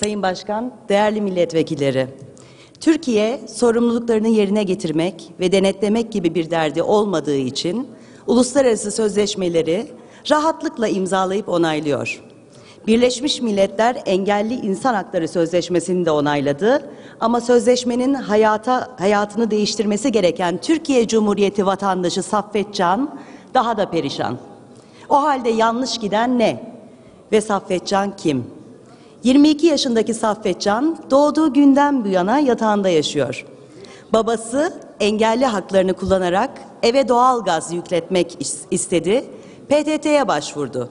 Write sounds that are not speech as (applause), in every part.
Sayın Başkan, değerli milletvekilleri, Türkiye sorumluluklarını yerine getirmek ve denetlemek gibi bir derdi olmadığı için uluslararası sözleşmeleri rahatlıkla imzalayıp onaylıyor. Birleşmiş Milletler Engelli İnsan Hakları Sözleşmesi'ni de onayladı ama sözleşmenin hayata hayatını değiştirmesi gereken Türkiye Cumhuriyeti vatandaşı Saffet Can daha da perişan. O halde yanlış giden ne? Ve Saffet Can kim? 22 yaşındaki Saffet Can doğduğu günden bu yana yatağında yaşıyor. Babası engelli haklarını kullanarak eve doğal gaz yükletmek istedi. PTT'ye başvurdu.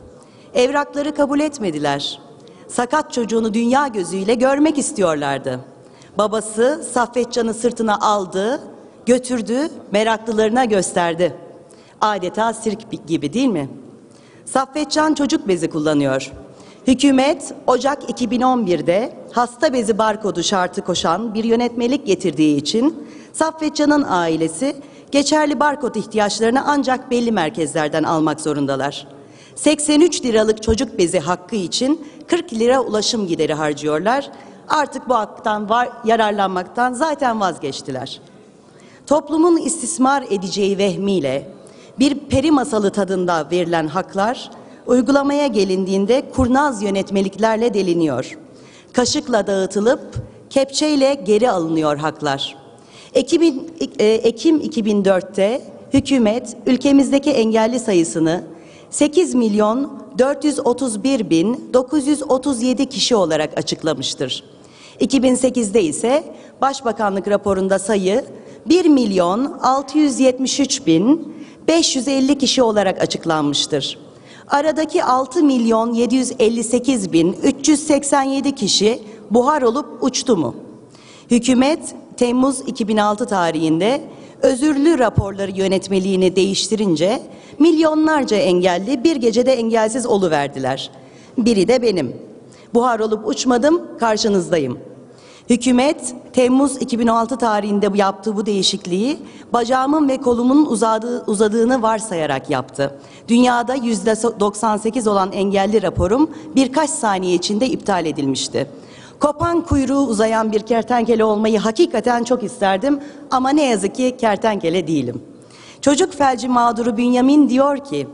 Evrakları kabul etmediler. Sakat çocuğunu dünya gözüyle görmek istiyorlardı. Babası Saffetcan'ı sırtına aldı, götürdü, meraklılarına gösterdi. Adeta sirk gibi değil mi? Saffetcan çocuk bezi kullanıyor. Hükümet Ocak 2011'de hasta bezi barkodu şartı koşan bir yönetmelik getirdiği için Saffetcan'ın ailesi geçerli barkod ihtiyaçlarını ancak belli merkezlerden almak zorundalar. 83 liralık çocuk bezi hakkı için 40 lira ulaşım gideri harcıyorlar. Artık bu haktan var, yararlanmaktan zaten vazgeçtiler. Toplumun istismar edeceği vehmiyle bir peri masalı tadında verilen haklar uygulamaya gelindiğinde kurnaz yönetmeliklerle deliniyor. Kaşıkla dağıtılıp kepçeyle geri alınıyor haklar. E, Ekim 2004'te hükümet ülkemizdeki engelli sayısını 8 milyon 431 bin 937 kişi olarak açıklamıştır. 2008'de ise Başbakanlık raporunda sayı 1 milyon 673 bin 550 kişi olarak açıklanmıştır. Aradaki 6 milyon 758 bin 387 kişi buhar olup uçtu mu? Hükümet Temmuz 2006 tarihinde özürlü raporları yönetmeliğini değiştirince milyonlarca engelli bir gecede engelsiz oluverdiler. Biri de benim. Buhar olup uçmadım, karşınızdayım. Hükümet Temmuz 2006 tarihinde yaptığı bu değişikliği bacağımın ve kolumun uzadığı, uzadığını varsayarak yaptı. Dünyada yüzde 98 olan engelli raporum birkaç saniye içinde iptal edilmişti. Kopan kuyruğu uzayan bir kertenkele olmayı hakikaten çok isterdim ama ne yazık ki kertenkele değilim. Çocuk felci mağduru Bünyamin diyor ki,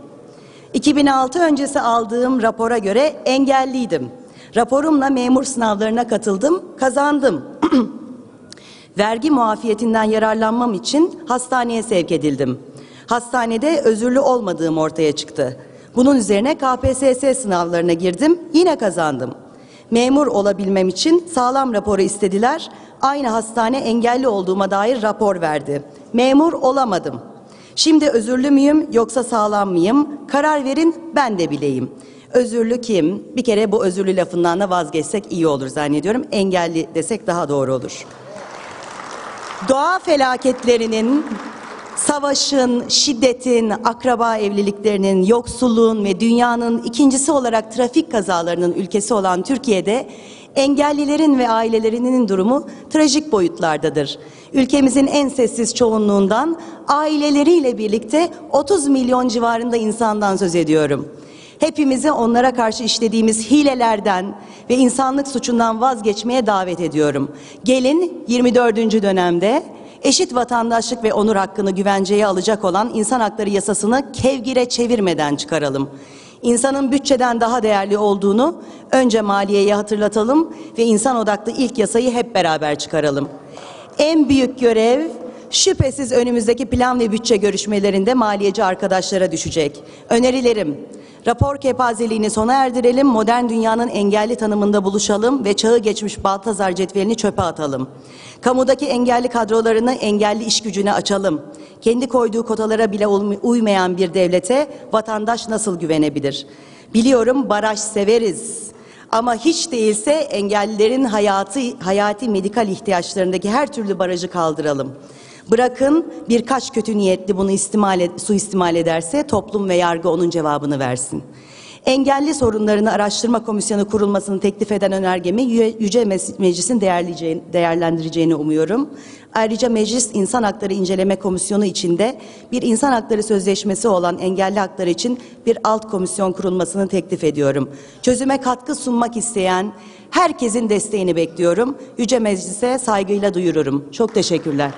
2006 öncesi aldığım rapora göre engelliydim. Raporumla memur sınavlarına katıldım, kazandım. (clears throat) Vergi muafiyetinden yararlanmam için hastaneye sevk edildim. Hastanede özürlü olmadığım ortaya çıktı. Bunun üzerine KPSS sınavlarına girdim, yine kazandım. Memur olabilmem için sağlam raporu istediler. Aynı hastane engelli olduğuma dair rapor verdi. Memur olamadım. Şimdi özürlü müyüm yoksa sağlam mıyım? Karar verin ben de bileyim. Özürlü kim? Bir kere bu özürlü lafından da vazgeçsek iyi olur zannediyorum. Engelli desek daha doğru olur. Doğa felaketlerinin, savaşın, şiddetin, akraba evliliklerinin, yoksulluğun ve dünyanın ikincisi olarak trafik kazalarının ülkesi olan Türkiye'de engellilerin ve ailelerinin durumu trajik boyutlardadır. Ülkemizin en sessiz çoğunluğundan aileleriyle birlikte 30 milyon civarında insandan söz ediyorum. Hepimizi onlara karşı işlediğimiz hilelerden ve insanlık suçundan vazgeçmeye davet ediyorum. Gelin 24. dönemde eşit vatandaşlık ve onur hakkını güvenceye alacak olan insan hakları yasasını kevgire çevirmeden çıkaralım. İnsanın bütçeden daha değerli olduğunu önce maliyeye hatırlatalım ve insan odaklı ilk yasayı hep beraber çıkaralım. En büyük görev şüphesiz önümüzdeki plan ve bütçe görüşmelerinde maliyeci arkadaşlara düşecek. Önerilerim Rapor kepazeliğini sona erdirelim, modern dünyanın engelli tanımında buluşalım ve çağı geçmiş Baltazar cetvelini çöpe atalım. Kamudaki engelli kadrolarını engelli iş gücüne açalım. Kendi koyduğu kotalara bile uymayan bir devlete vatandaş nasıl güvenebilir? Biliyorum baraj severiz. Ama hiç değilse engellilerin hayatı, hayati medikal ihtiyaçlarındaki her türlü barajı kaldıralım. Bırakın birkaç kötü niyetli bunu istimal et, suistimal ederse toplum ve yargı onun cevabını versin. Engelli sorunlarını araştırma komisyonu kurulmasını teklif eden önergemi Yüce Meclis'in değerlendireceğini umuyorum. Ayrıca Meclis İnsan Hakları İnceleme Komisyonu içinde bir insan hakları sözleşmesi olan engelli hakları için bir alt komisyon kurulmasını teklif ediyorum. Çözüme katkı sunmak isteyen herkesin desteğini bekliyorum. Yüce Meclis'e saygıyla duyururum. Çok teşekkürler.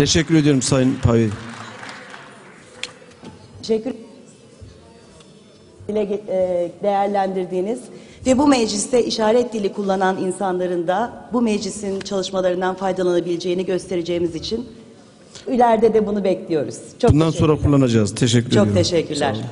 Teşekkür ediyorum Sayın Pay. Teşekkür dile e, değerlendirdiğiniz ve bu mecliste işaret dili kullanan insanların da bu meclisin çalışmalarından faydalanabileceğini göstereceğimiz için ileride de bunu bekliyoruz. Çok Bundan sonra teşekkürler. kullanacağız. Teşekkür Çok ediyorum. teşekkürler. Sağ olun.